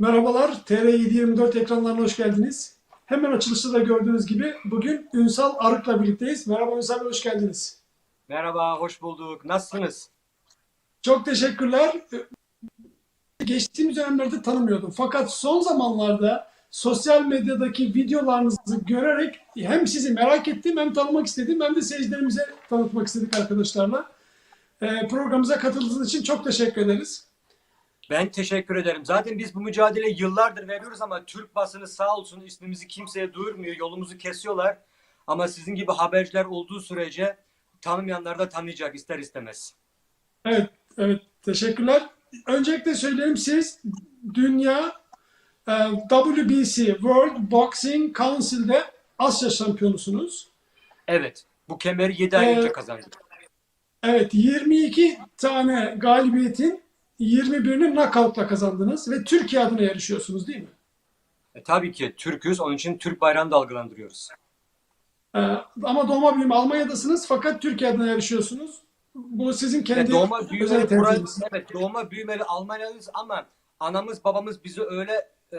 Merhabalar, TR724 ekranlarına hoş geldiniz. Hemen açılışta da gördüğünüz gibi bugün Ünsal Arık'la birlikteyiz. Merhaba Ünsal Bey, hoş geldiniz. Merhaba, hoş bulduk. Nasılsınız? Çok teşekkürler. Geçtiğimiz dönemlerde tanımıyordum. Fakat son zamanlarda sosyal medyadaki videolarınızı görerek hem sizi merak ettim hem tanımak istedim hem de seyircilerimize tanıtmak istedik arkadaşlarla. Ee, Programımıza katıldığınız için çok teşekkür ederiz. Ben teşekkür ederim. Zaten biz bu mücadeleyi yıllardır veriyoruz ama Türk basını sağ olsun ismimizi kimseye duyurmuyor, yolumuzu kesiyorlar. Ama sizin gibi haberciler olduğu sürece tanımayanlar da tanıyacak ister istemez. Evet, evet. Teşekkürler. Öncelikle söyleyeyim siz Dünya e, WBC World Boxing Council'de Asya şampiyonusunuz. Evet, bu kemeri 7 ay Ee, önce kazandık. Evet, 22 tane galibiyetin 21'ini knockout'la kazandınız ve Türkiye adına yarışıyorsunuz değil mi? E, tabii ki Türk'üz, onun için Türk bayrağını dalgalandırıyoruz. E, ama doğma büyüme Almanya'dasınız fakat Türkiye adına yarışıyorsunuz. Bu sizin E, kendi doğma özel büyümeli burası, evet doğma büyümeli Almanyalıyız ama anamız babamız bizi öyle e,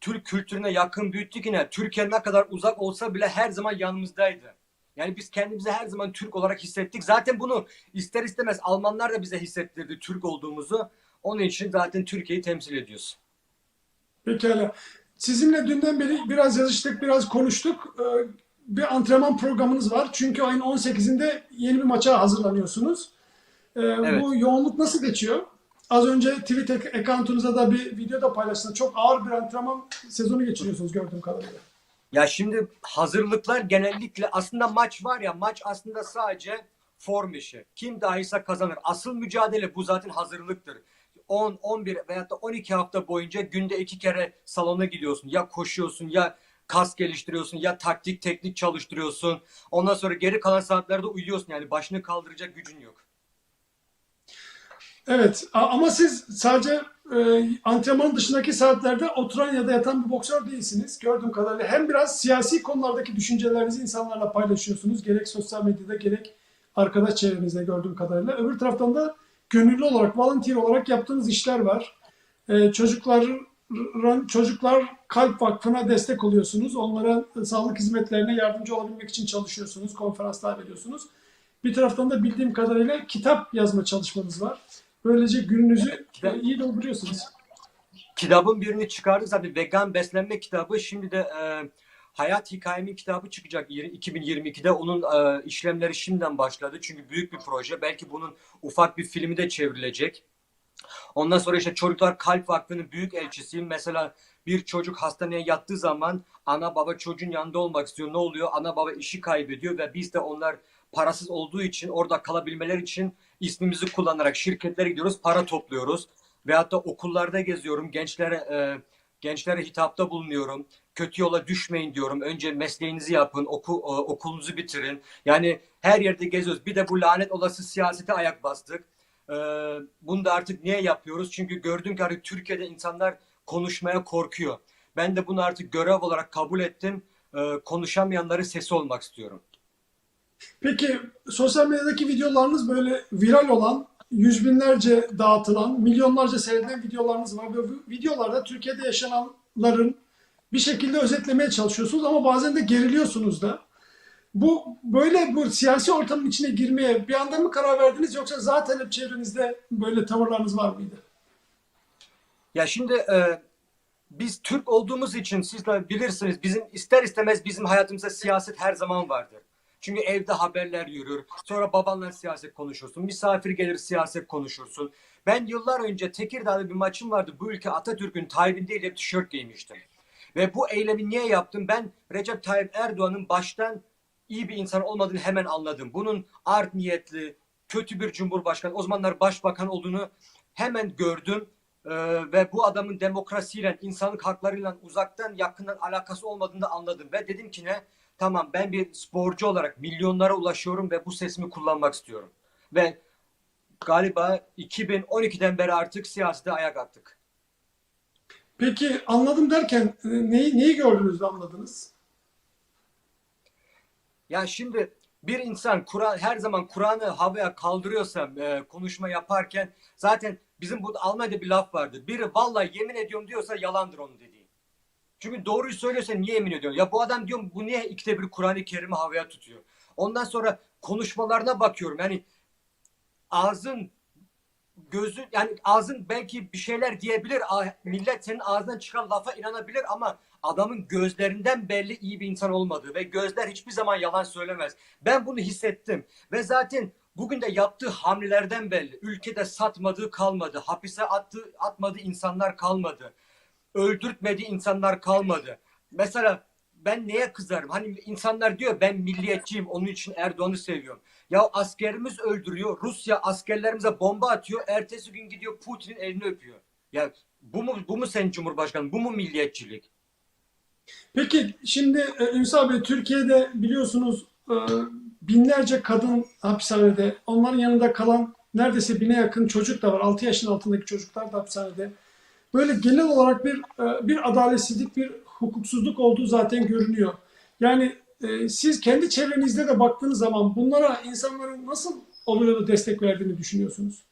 Türk kültürüne yakın büyüttü ki yine Türkiye ne kadar uzak olsa bile her zaman yanımızdaydı. Yani biz kendimizi her zaman Türk olarak hissettik. Zaten bunu ister istemez Almanlar da bize hissettirdi Türk olduğumuzu. Onun için zaten Türkiye'yi temsil ediyoruz. Pekala. Sizinle dünden beri biraz yazıştık, biraz konuştuk. Ee, Bir antrenman programınız var. Çünkü ayın 18'inde yeni bir maça hazırlanıyorsunuz. Ee, Evet. Bu yoğunluk nasıl geçiyor? Az önce Twitter account'unuza da bir video da paylaştınız. Çok ağır bir antrenman sezonu geçiriyorsunuz gördüğüm kadarıyla. Ya şimdi hazırlıklar genellikle aslında maç var ya maç aslında sadece form işi. Kim daha iyiyse kazanır. Asıl mücadele bu zaten hazırlıktır. 10, 11 veyahut da 12 hafta boyunca günde iki kere salona gidiyorsun. Ya koşuyorsun ya kas geliştiriyorsun ya taktik teknik çalıştırıyorsun. Ondan sonra geri kalan saatlerde uyuyorsun. Yani başını kaldıracak gücün yok. Evet ama siz sadece e, antrenman dışındaki saatlerde oturan ya da yatan bir boksör değilsiniz. Gördüğüm kadarıyla hem biraz siyasi konulardaki düşüncelerinizi insanlarla paylaşıyorsunuz. Gerek sosyal medyada gerek arkadaş çevrenizde gördüğüm kadarıyla. Öbür taraftan da gönüllü olarak, volunteer olarak yaptığınız işler var. E, çocukların Çocuklar Kalp Vakfı'na destek oluyorsunuz. Onlara sağlık hizmetlerine yardımcı olabilmek için çalışıyorsunuz. Konferanslar veriyorsunuz. Bir taraftan da bildiğim kadarıyla kitap yazma çalışmanız var. Böylece gününüzü iyi dolduruyorsunuz. Kitabın birini çıkardık zaten vegan beslenme kitabı. Şimdi de e, hayat hikayemin kitabı çıkacak yeri- 2022'de. Onun e, işlemleri şimdiden başladı. Çünkü büyük bir proje. Belki bunun ufak bir filmi de çevrilecek. Ondan sonra işte Çocuklar Kalp Vakfı'nın büyük elçisiyim. Mesela bir çocuk hastaneye yattığı zaman ana baba çocuğun yanında olmak istiyor. Ne oluyor? Ana baba işi kaybediyor ve biz de onlar parasız olduğu için orada kalabilmeler için ismimizi kullanarak şirketlere gidiyoruz, para topluyoruz. Veyahut da okullarda geziyorum, gençlere e, gençlere hitapta bulunuyorum. Kötü yola düşmeyin diyorum. Önce mesleğinizi yapın, oku, e, okulunuzu bitirin. Yani her yerde geziyoruz. Bir de bu lanet olası siyasete ayak bastık. E, bunu da artık niye yapıyoruz? Çünkü gördüm ki artık Türkiye'de insanlar konuşmaya korkuyor. Ben de bunu artık görev olarak kabul ettim. E, konuşamayanların sesi olmak istiyorum. Peki sosyal medyadaki videolarınız böyle viral olan, yüz binlerce dağıtılan, milyonlarca seyredilen videolarınız var. Ve bu videolarda Türkiye'de yaşananların bir şekilde özetlemeye çalışıyorsunuz ama bazen de geriliyorsunuz da. Bu böyle bu siyasi ortamın içine girmeye bir anda mı karar verdiniz yoksa zaten hep çevrenizde böyle tavırlarınız var mıydı? Ya şimdi e, biz Türk olduğumuz için siz de bilirsiniz bizim ister istemez bizim hayatımızda siyaset her zaman vardır. Çünkü evde haberler yürür. Sonra babanla siyaset konuşursun. Misafir gelir siyaset konuşursun. Ben yıllar önce Tekirdağ'da bir maçım vardı. Bu ülke Atatürk'ün Tayyip'in bir tişört giymiştim. Ve bu eylemi niye yaptım? Ben Recep Tayyip Erdoğan'ın baştan iyi bir insan olmadığını hemen anladım. Bunun art niyetli, kötü bir cumhurbaşkanı, o zamanlar başbakan olduğunu hemen gördüm. Ee, ve bu adamın demokrasiyle, insanlık haklarıyla uzaktan yakından alakası olmadığını da anladım. Ve dedim ki ne? Tamam ben bir sporcu olarak milyonlara ulaşıyorum ve bu sesimi kullanmak istiyorum. Ve galiba 2012'den beri artık siyasete ayak attık. Peki anladım derken e, neyi, neyi gördünüz de anladınız? Ya şimdi bir insan Kur'an her zaman Kur'an'ı havaya kaldırıyorsa e, konuşma yaparken zaten bizim bu Almanya'da bir laf vardı. Biri vallahi yemin ediyorum diyorsa yalandır onun dediği. Çünkü doğruyu söylüyorsa niye yemin ediyorsun? Ya bu adam diyorum bu niye ikide bir Kur'an-ı Kerim'i havaya tutuyor? Ondan sonra konuşmalarına bakıyorum. Yani ağzın gözü yani ağzın belki bir şeyler diyebilir. A- Millet senin ağzından çıkan lafa inanabilir ama adamın gözlerinden belli iyi bir insan olmadığı ve gözler hiçbir zaman yalan söylemez. Ben bunu hissettim ve zaten bugün de yaptığı hamlelerden belli. Ülkede satmadığı kalmadı. Hapise attığı, atmadığı insanlar kalmadı. Öldürtmediği insanlar kalmadı. Mesela ben neye kızarım? Hani insanlar diyor ben milliyetçiyim onun için Erdoğan'ı seviyorum. Ya askerimiz öldürüyor. Rusya askerlerimize bomba atıyor. Ertesi gün gidiyor Putin'in elini öpüyor. Ya bu mu bu mu sen Cumhurbaşkanı? Bu mu milliyetçilik? Peki şimdi e, Ünsal Bey Türkiye'de biliyorsunuz e, binlerce kadın hapishanede. Onların yanında kalan neredeyse bine yakın çocuk da var. 6 yaşın altındaki çocuklar da hapishanede. Böyle genel olarak bir e, bir adaletsizlik, bir hukuksuzluk olduğu zaten görünüyor. Yani e, siz kendi çevrenizde de baktığınız zaman bunlara insanların nasıl oluyor da destek verdiğini düşünüyorsunuz?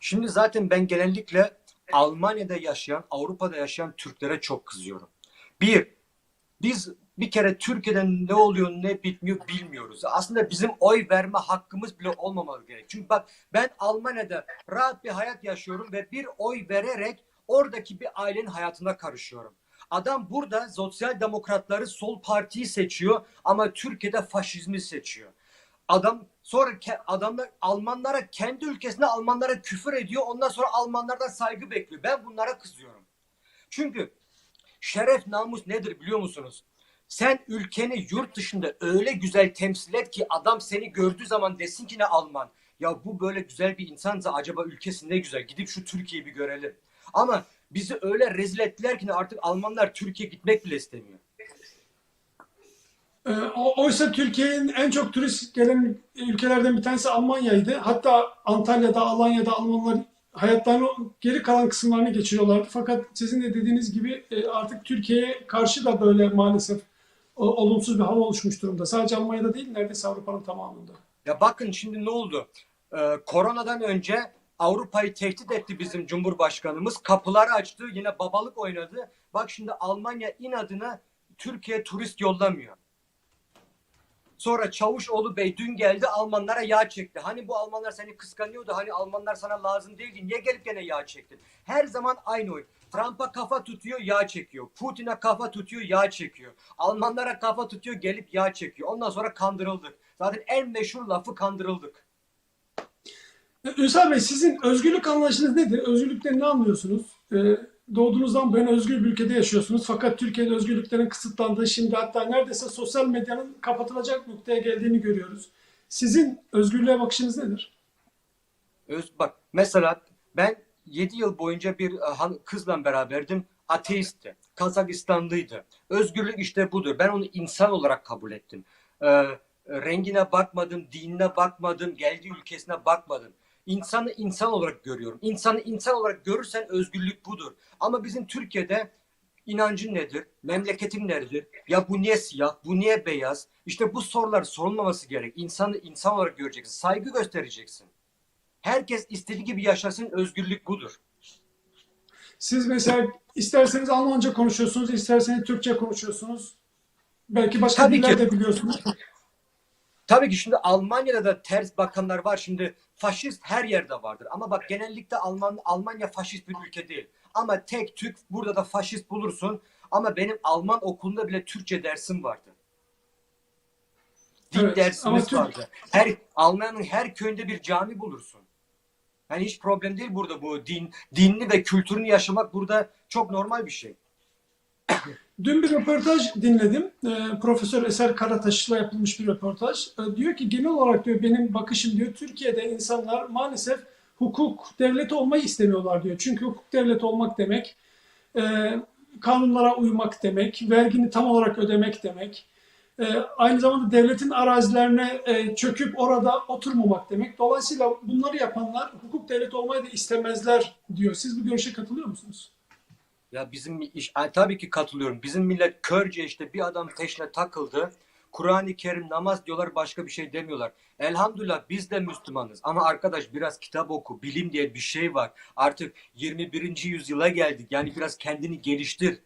Şimdi zaten ben genellikle Almanya'da yaşayan, Avrupa'da yaşayan Türklere çok kızıyorum. Bir, biz bir kere Türkiye'de ne oluyor ne bitmiyor bilmiyoruz. Aslında bizim oy verme hakkımız bile olmamalı gerek. Çünkü bak ben Almanya'da rahat bir hayat yaşıyorum ve bir oy vererek oradaki bir ailenin hayatına karışıyorum. Adam burada sosyal demokratları sol partiyi seçiyor ama Türkiye'de faşizmi seçiyor. Adam sonra adamlar Almanlara kendi ülkesinde Almanlara küfür ediyor. Ondan sonra Almanlardan saygı bekliyor. Ben bunlara kızıyorum. Çünkü şeref namus nedir biliyor musunuz? Sen ülkeni yurt dışında öyle güzel temsil et ki adam seni gördüğü zaman desin ki ne Alman. Ya bu böyle güzel bir insansa acaba ülkesi ne güzel. Gidip şu Türkiye'yi bir görelim. Ama bizi öyle rezil ettiler ki artık Almanlar Türkiye gitmek bile istemiyor. E, o- Oysa Türkiye'nin en çok turist gelen ülkelerden bir tanesi Almanya'ydı. Hatta Antalya'da, Alanya'da Almanlar hayatlarının geri kalan kısımlarını geçiriyorlardı. Fakat sizin de dediğiniz gibi e, artık Türkiye'ye karşı da böyle maalesef olumsuz bir hava oluşmuş durumda. Sadece Almanya'da değil, neredeyse Avrupa'nın tamamında. Ya bakın şimdi ne oldu? Ee, koronadan önce Avrupa'yı tehdit etti bizim Cumhurbaşkanımız. Kapıları açtı, yine babalık oynadı. Bak şimdi Almanya inadına Türkiye turist yollamıyor. Sonra Çavuşoğlu Bey dün geldi Almanlara yağ çekti. Hani bu Almanlar seni kıskanıyordu. Hani Almanlar sana lazım değildi. Niye gelip gene yağ çektin? Her zaman aynı oyun. Trump'a kafa tutuyor, yağ çekiyor. Putin'e kafa tutuyor, yağ çekiyor. Almanlara kafa tutuyor, gelip yağ çekiyor. Ondan sonra kandırıldık. Zaten en meşhur lafı kandırıldık. Ünsal Bey sizin özgürlük anlayışınız nedir? Özgürlükten ne anlıyorsunuz? E, doğduğunuzdan beri özgür bir ülkede yaşıyorsunuz. Fakat Türkiye'de özgürlüklerin kısıtlandığı, şimdi hatta neredeyse sosyal medyanın kapatılacak noktaya geldiğini görüyoruz. Sizin özgürlüğe bakışınız nedir? Öz, bak mesela ben 7 yıl boyunca bir e, kızla beraberdim. Ateistti. Kazakistanlıydı. Özgürlük işte budur. Ben onu insan olarak kabul ettim. Ee, rengine bakmadım, dinine bakmadım, geldiği ülkesine bakmadım. İnsanı insan olarak görüyorum. İnsanı insan olarak görürsen özgürlük budur. Ama bizim Türkiye'de inancın nedir? Memleketin nedir? Ya bu niye siyah? Bu niye beyaz? İşte bu sorular sorulmaması gerek. İnsanı insan olarak göreceksin. Saygı göstereceksin. Herkes istediği gibi yaşasın. Özgürlük budur. Siz mesela isterseniz Almanca konuşuyorsunuz, isterseniz Türkçe konuşuyorsunuz. Belki başka Tabii diller ki. de biliyorsunuz. Tabii ki şimdi Almanya'da da ters bakanlar var. Şimdi faşist her yerde vardır. Ama bak genellikle Alman Almanya faşist bir ülke değil. Ama tek Türk burada da faşist bulursun. Ama benim Alman okulunda bile Türkçe dersim vardı. Din Evet, dersimiz ama Türk- vardı. Her Almanya'nın her köyünde bir cami bulursun. Yani hiç problem değil burada bu din dinini ve kültürünü yaşamak burada çok normal bir şey. Dün bir röportaj dinledim. Ee, Profesör Eser Karataş'la yapılmış bir röportaj. Ee, diyor ki genel olarak diyor benim bakışım diyor Türkiye'de insanlar maalesef hukuk devleti olmayı istemiyorlar diyor. Çünkü hukuk devleti olmak demek e, kanunlara uymak demek, vergini tam olarak ödemek demek. E, aynı zamanda devletin arazilerine e, çöküp orada oturmamak demek. Dolayısıyla bunları yapanlar hukuk devleti olmayı da istemezler diyor. Siz bu görüşe katılıyor musunuz? Ya bizim iş, Ay, tabii ki katılıyorum. Bizim millet körce işte bir adam peşine takıldı. Kur'an-ı Kerim, namaz diyorlar başka bir şey demiyorlar. Elhamdülillah biz de Müslümanız. Ama arkadaş biraz kitap oku. Bilim diye bir şey var. Artık 21. yüzyıla geldik. Yani biraz kendini geliştir.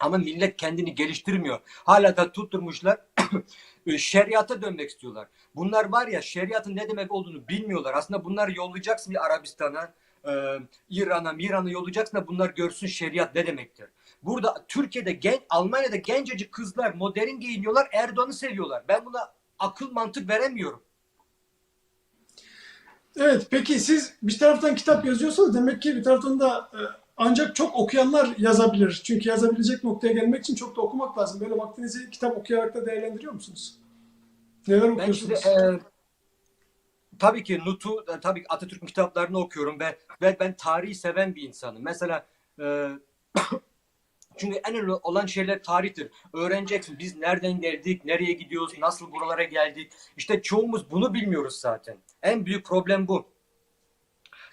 Ama millet kendini geliştirmiyor. Hala da tutturmuşlar şeriata dönmek istiyorlar. Bunlar var ya şeriatın ne demek olduğunu bilmiyorlar. Aslında bunları yollayacaksın Arabistan'a, e, İran'a, İran'a yollayacaksın da bunlar görsün şeriat ne demektir. Burada Türkiye'de, gen, Almanya'da gencecik kızlar modern giyiniyorlar, Erdoğan'ı seviyorlar. Ben buna akıl mantık veremiyorum. Evet, peki siz bir taraftan kitap yazıyorsanız demek ki bir taraftan da e, ancak çok okuyanlar yazabilir. Çünkü yazabilecek noktaya gelmek için çok da okumak lazım. Böyle vaktinizi kitap okuyarak da değerlendiriyor musunuz? Neler Ben şimdi okuyorsunuz? e, tabii ki Nut'u, e, tabii ki Atatürk'ün kitaplarını okuyorum ve, ve ben tarihi seven bir insanım. Mesela e, çünkü en önemli olan şeyler tarihtir. Öğreneceksin biz nereden geldik, nereye gidiyoruz, nasıl buralara geldik. İşte çoğumuz bunu bilmiyoruz zaten. En büyük problem bu.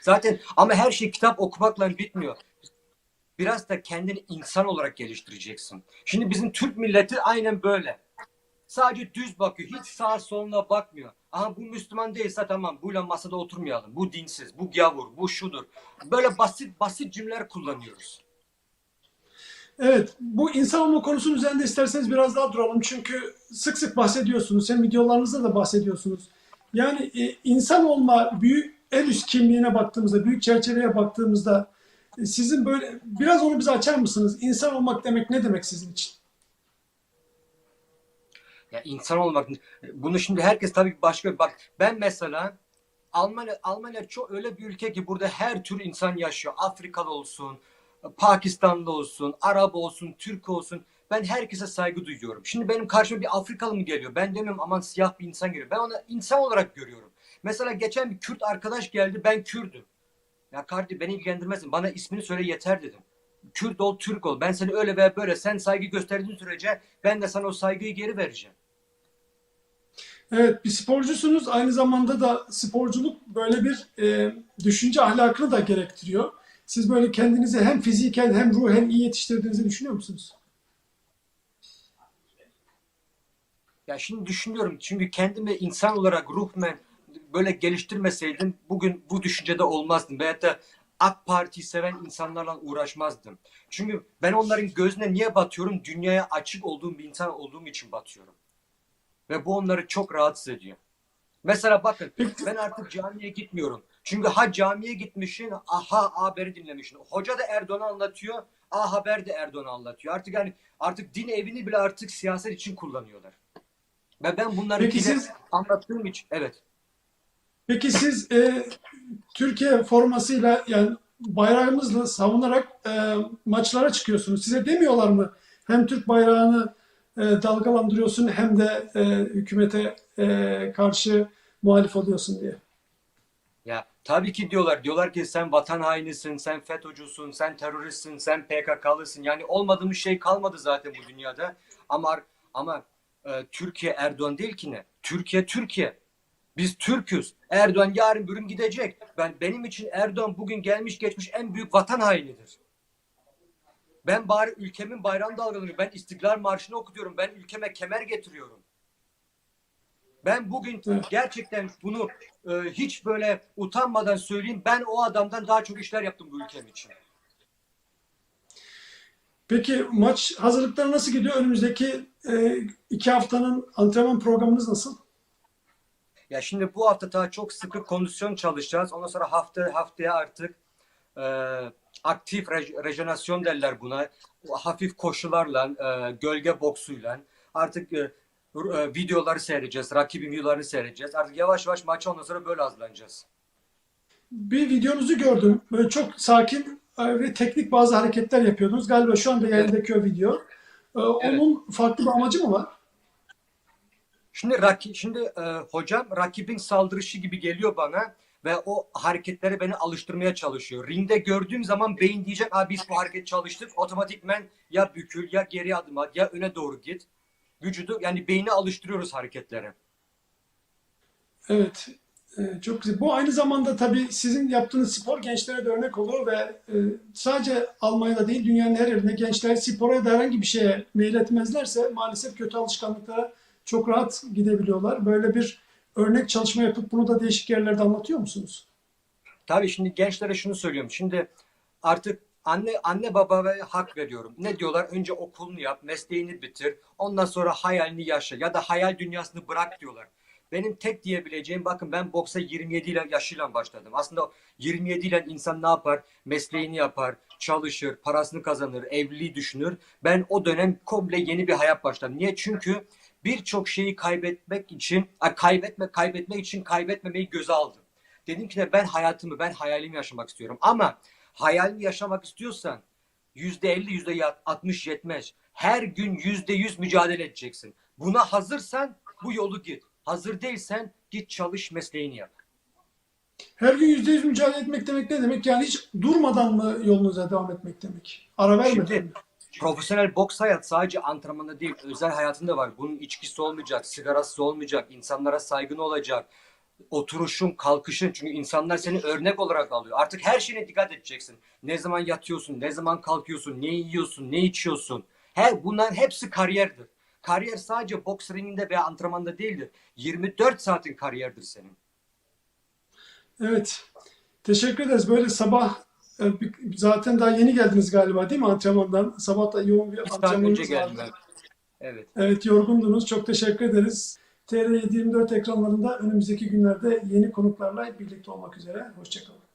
Zaten ama her şey kitap okumakla bitmiyor. Biraz da kendini insan olarak geliştireceksin. Şimdi bizim Türk milleti aynen böyle. Sadece düz bakıyor. Hiç sağa soluna bakmıyor. Aha bu Müslüman değilse tamam. Buyla masada oturmayalım. Bu dinsiz, bu gavur, bu şudur. Böyle basit basit cümleler kullanıyoruz. Evet, bu insan olma konusunun üzerinde isterseniz biraz daha duralım. Çünkü sık sık bahsediyorsunuz. Hem videolarınızda da bahsediyorsunuz. Yani e, insan olma büyük en üst kimliğine baktığımızda, büyük çerçeveye baktığımızda e, sizin böyle biraz onu bize açar mısınız? İnsan olmak demek ne demek sizin için? Ya insan olmak bunu şimdi herkes tabii başka bak ben mesela Almanya Almanya çok öyle bir ülke ki burada her tür insan yaşıyor. Afrikalı olsun, Pakistanlı olsun, Arap olsun, Türk olsun. Ben herkese saygı duyuyorum. Şimdi benim karşıma bir Afrikalı mı geliyor? Ben demiyorum aman siyah bir insan geliyor. Ben onu insan olarak görüyorum. Mesela geçen bir Kürt arkadaş geldi. Ben Kürdüm. Ya kardeşim beni ilgilendirmezsin. Bana ismini söyle yeter dedim. Kürt ol, Türk ol. Ben seni öyle veya böyle sen saygı gösterdiğin sürece ben de sana o saygıyı geri vereceğim. Evet, bir sporcusunuz. Aynı zamanda da sporculuk böyle bir e, düşünce ahlakını da gerektiriyor. Siz böyle kendinizi hem fiziken hem ruhen iyi yetiştirdiğinizi düşünüyor musunuz? Ya şimdi düşünüyorum çünkü kendimi insan olarak ruhmen böyle geliştirmeseydim bugün bu düşüncede olmazdım. Veyahut da AK Parti'yi seven insanlarla uğraşmazdım. Çünkü ben onların gözüne niye batıyorum? Dünyaya açık olduğum bir insan olduğum için batıyorum. Ve bu onları çok rahatsız ediyor. Mesela bakın ben artık camiye gitmiyorum. Çünkü ha camiye gitmişsin, aha haberi dinlemişsin. Hoca da Erdoğan'ı anlatıyor, a haber de Erdoğan'ı anlatıyor. Artık yani artık din evini bile artık siyaset için kullanıyorlar. Ve ben bunları Peki siz- anlattığım için evet. Peki siz e, Türkiye formasıyla yani bayrağımızla savunarak e, maçlara çıkıyorsunuz. Size demiyorlar mı? Hem Türk bayrağını e, dalgalandırıyorsun hem de e, hükümete e, karşı muhalif oluyorsun diye. Ya tabii ki diyorlar. Diyorlar ki sen vatan hainisin, sen FETÖ'cüsün, sen teröristsin, sen PKK'lısın. Yani olmadığımız şey kalmadı zaten bu dünyada. Ama ama e, Türkiye Erdoğan değil ki ne? Türkiye Türkiye. Biz Türk'üz. Erdoğan yarın bir gün gidecek. Ben benim için Erdoğan bugün gelmiş geçmiş en büyük vatan hainidir. Ben bari ülkemin bayrağını dalgalanıyorum. Ben İstiklal Marşı'nı okutuyorum. Ben ülkeme kemer getiriyorum. Ben bugün gerçekten bunu e, hiç böyle utanmadan söyleyeyim. Ben o adamdan daha çok işler yaptım bu ülkem için. Peki maç hazırlıkları nasıl gidiyor? Önümüzdeki e, iki haftanın antrenman programınız nasıl? Ya şimdi bu hafta daha çok sıkı kondisyon çalışacağız. Ondan sonra hafta haftaya artık e, aktif rej- rejenerasyon derler buna. Hafif koşularla, e, gölge boksuyla artık e, e, videoları seyredeceğiz. Rakibin videolarını seyredeceğiz. Artık yavaş yavaş maça ondan sonra böyle hazırlanacağız. Bir videonuzu gördüm. Böyle çok sakin e, ve teknik bazı hareketler yapıyordunuz. Galiba şu anda yayındaki o video. E, Onun farklı bir amacı mı var? Şimdi raki, şimdi e, hocam rakibin saldırışı gibi geliyor bana ve o hareketleri beni alıştırmaya çalışıyor. Ringde gördüğüm zaman beyin diyecek abi biz bu hareket çalıştık. Otomatikmen ya bükül ya geri adım at ya öne doğru git. Vücudu yani beyni alıştırıyoruz hareketlere. Evet, e, çok güzel. Bu aynı zamanda tabii sizin yaptığınız spor gençlere de örnek olur ve e, sadece Almanya'da değil dünyanın her yerinde gençler spora ya da herhangi bir şeye meyletmezlerse maalesef kötü alışkanlıklara çok rahat gidebiliyorlar. Böyle bir örnek çalışma yapıp bunu da değişik yerlerde anlatıyor musunuz? Tabii şimdi gençlere şunu söylüyorum. Şimdi artık anne anne babaya hak veriyorum. Ne diyorlar? Önce okulunu yap, mesleğini bitir. Ondan sonra hayalini yaşa ya da hayal dünyasını bırak diyorlar. Benim tek diyebileceğim bakın ben boksa 27 ile yaşıyla başladım. Aslında 27 ile insan ne yapar? Mesleğini yapar, çalışır, parasını kazanır, evliliği düşünür. Ben o dönem komple yeni bir hayat başladım. Niye? Çünkü birçok şeyi kaybetmek için, ay, kaybetme kaybetmek için kaybetmemeyi göze aldım. Dedim ki de ben hayatımı, ben hayalimi yaşamak istiyorum. Ama hayalini yaşamak istiyorsan yüzde elli, yüzde altmış yetmez. Her gün yüzde yüz mücadele edeceksin. Buna hazırsan bu yolu git. Hazır değilsen git çalış mesleğini yap. Her gün yüzde yüz mücadele etmek demek ne demek? Yani hiç durmadan mı yolunuza devam etmek demek? Ara vermeden Şimdi- mi? Profesyonel boks hayat sadece antrenmanda değil, özel hayatında var. Bunun içkisi olmayacak, sigarası olmayacak, insanlara saygın olacak. Oturuşun, kalkışın. Çünkü insanlar seni örnek olarak alıyor. Artık her şeyine dikkat edeceksin. Ne zaman yatıyorsun, ne zaman kalkıyorsun, ne yiyorsun, ne içiyorsun. Her bunların hepsi kariyerdir. Kariyer sadece boks ringinde veya antrenmanda değildir. 24 saatin kariyerdir senin. Evet. Teşekkür ederiz. Böyle sabah zaten daha yeni geldiniz galiba değil mi antrenmandan? Sabah da yoğun bir önce antrenmanınız geldim vardı. Evet. Evet yorgundunuz. Çok teşekkür ederiz. TR724 ekranlarında önümüzdeki günlerde yeni konuklarla birlikte olmak üzere. Hoşçakalın.